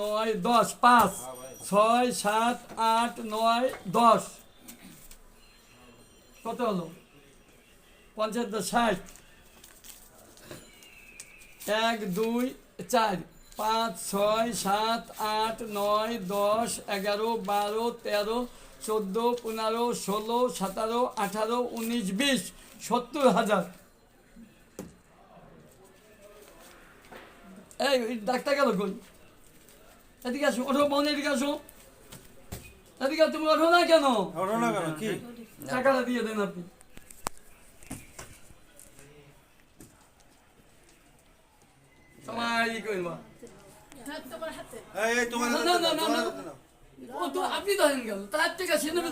নয়, দশ, পাঁচ, ছয়, সাত, আট, নয়, দশ। কত হলো? পঞ্চাশ ষাট। এক, দুই, চার, পাঁচ, ছয়, সাত, আট, নয়, দশ, এগারো, বারো, তেরো, চোদ্দ, পনেরো, ষোলো, সতেরো, আঠারো, উনিশ, বিশ, সত্তর হাজার। এই, ডাক্তার গেল কই? এদিকে আসো ওঠো বোন এদিকে আসো। এদিকে তুমি ওঠো না কেন? ওঠো না কেন কি? টাকাটা দিয়ে দেন আপনি। সবাই। ও তো আপনি ধরেন গেল তার থেকে সে নেবে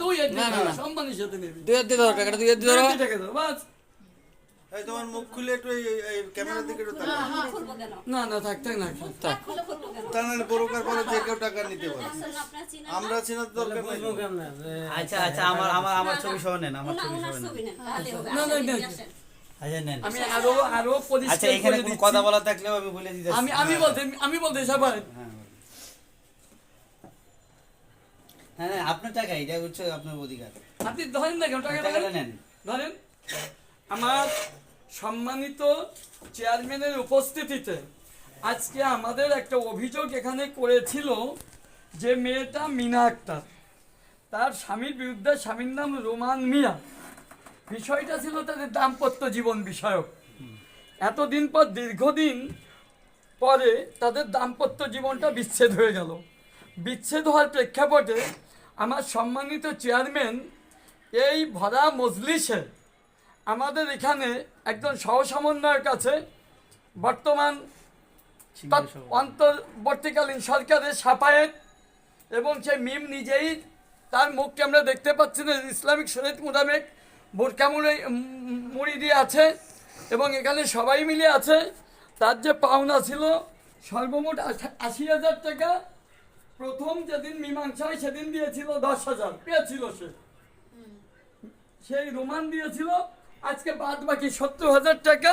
না। সম্মানের সাথে নেবে। দুই হাতে ধরো টাকাটা দুই দুই টাকা দাও, বাস। এই তোমার মুখ খুলে একটু এই এই- এই ক্যামেরার দিকে একটু তাকাও। খুলবো কেন? না না থাক থাক না থাক। খুলে খুলবো কেন? তা নাহলে বড়কার পরে যে কেউ টাকা নিতে পারে। আসলে আপনার চিনা আমরা চিনার দরকার নাই। আচ্ছা আচ্ছা আমার আমার আমার ছবি সহ নেন আমার ছবি সহ নেন। ছবি নেন তাহলে হবে। না, না, না। এদিকে আসেন। আচ্ছা নেন। আমি আরও আরও আচ্ছা এখানে কোনো কথা বলা থাকলেও আমি বলে দিতে আমি আমি বলতে আমি বলতে সবাই হ্যাঁ হ্যাঁ হ্যাঁ, আপনার টাকা এটা হচ্ছে আপনার অধিকার। আপনি ধরেন না কেন টাকা নেন। ধরেন আমার সম্মানিত চেয়ারম্যানের উপস্থিতিতে আজকে আমাদের একটা অভিযোগ এখানে করেছিল যে মেয়েটা মিনা আক্তার। তার স্বামীর বিরুদ্ধে স্বামীর নাম রোমান মিয়া। বিষয়টা ছিল তাদের দাম্পত্য জীবন বিষয়ক। এতদিন পর দীর্ঘদিন পরে তাদের দাম্পত্য জীবনটা বিচ্ছেদ হয়ে গেল। বিচ্ছেদ হওয়ার প্রেক্ষাপটে আমার সম্মানিত চেয়ারম্যান এই ভরা মজলিসে আমাদের এখানে একজন সহসমন্বয়ের কাছে বর্তমান অন্তর্বর্তীকালীন সরকারের সাফায়েত এবং সে মিম নিজেই তার মুখকে আমরা দেখতে পাচ্ছি না ইসলামিক শরীয়ত মোতাবেক বোরকা মুড়ে মুড়ি দিয়ে আছে এবং এখানে সবাই মিলে আছে। তার যে পাওনা ছিল সর্বমোট আশি হাজার টাকা। প্রথম যেদিন মীমাংসা হয় সেদিন দিয়েছিল দশ হাজার পেয়েছিল সে। সেই রোমান দিয়েছিল আজকে বাদ বাকি সত্তর হাজার টাকা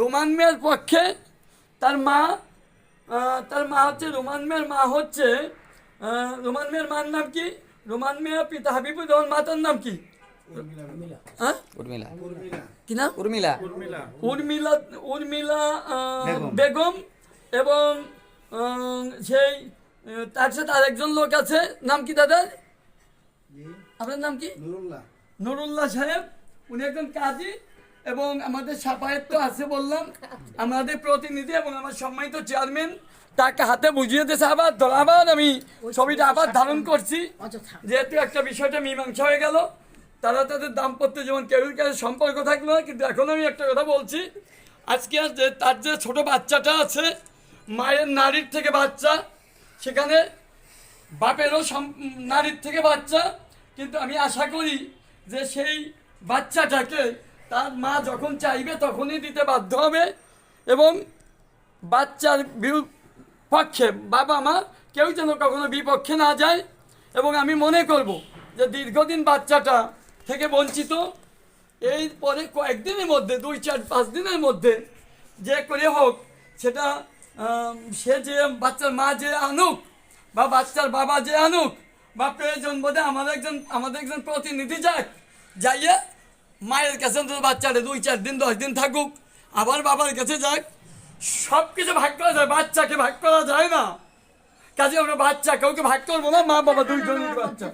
রোমান মেয়ের পক্ষে। তার মা তার মা হচ্ছে রোমান মেয়ের মা হচ্ছে রোমান মেয়ের মার নাম কি? রোমান মেয়ের পিতা হাবিবুর রহমান মাতার নাম কি? হ্যাঁ? উর্মিলা। কি নাম? উর্মিলা। উর্মিলা। উর্মিলা বেগম। বেগম এবং সেই তার সাথে আরেকজন লোক আছে। নাম কি দাদা? আপনার নাম কি? নুরুল্লাহ। নুরুল্লাহ সাহেব। উনি একজন কাজী এবং আমাদের সাফায়েত তো আছে বললাম। আমাদের প্রতিনিধি এবং আমার সম্মানিত চেয়ারম্যান, তাকে হাতে বুঝিয়ে দিয়েছে আবার, ধর- আবার আমি ছবিটা আবার ধারণ করছি। যেহেতু একটা বিষয়টা মীমাংসা হয়ে গেল, তারা তাদের দাম্পত্য যেমন কেউ কাছে সম্পর্ক থাকল না, কিন্তু এখন আমি একটা কথা বলছি। আজকে যে, তার যে ছোট বাচ্চাটা আছে, মায়ের নারীর থেকে বাচ্চা, সেখানে বাপেরও নারীর থেকে বাচ্চা, কিন্তু আমি আশা করি যে সেই বাচ্চাটাকে তার মা যখন চাইবে তখনই দিতে বাধ্য হবে এবং বাচ্চার বিপক্ষে বাবা মা কেউ যেন কখনো বিপক্ষে না যায় এবং আমি মনে করব যে দীর্ঘদিন বাচ্চাটা থেকে বঞ্চিত, এই পরে কয়েকদিনের মধ্যে, দুই, চার, পাঁচ দিনের মধ্যে যে করে হোক, সেটা সে যে বাচ্চার মা যে আনুক বা বাচ্চার বাবা যে আনুক বা প্রয়োজন বোধে আমাদের একজন আমাদের একজন প্রতিনিধি যাক যাইয়ে মায়ের কাছে অন্তত বাচ্চাটা দুই চার দিন দশ দিন থাকুক আবার বাবার কাছে যাক সব কিছু ভাগ করা যায় বাচ্চাকে ভাগ করা যায় না। কাজে আমরা বাচ্চা কাউকে ভাগ করব না মা বাবা দুইজন বাচ্চা।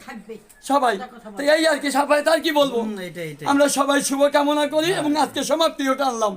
সবাই। তো এই আর কি সবাই তার কি বলব? আমরা সবাই শুভ কামনা করি এবং আজকে সমাপ্তি ওটা আনলাম।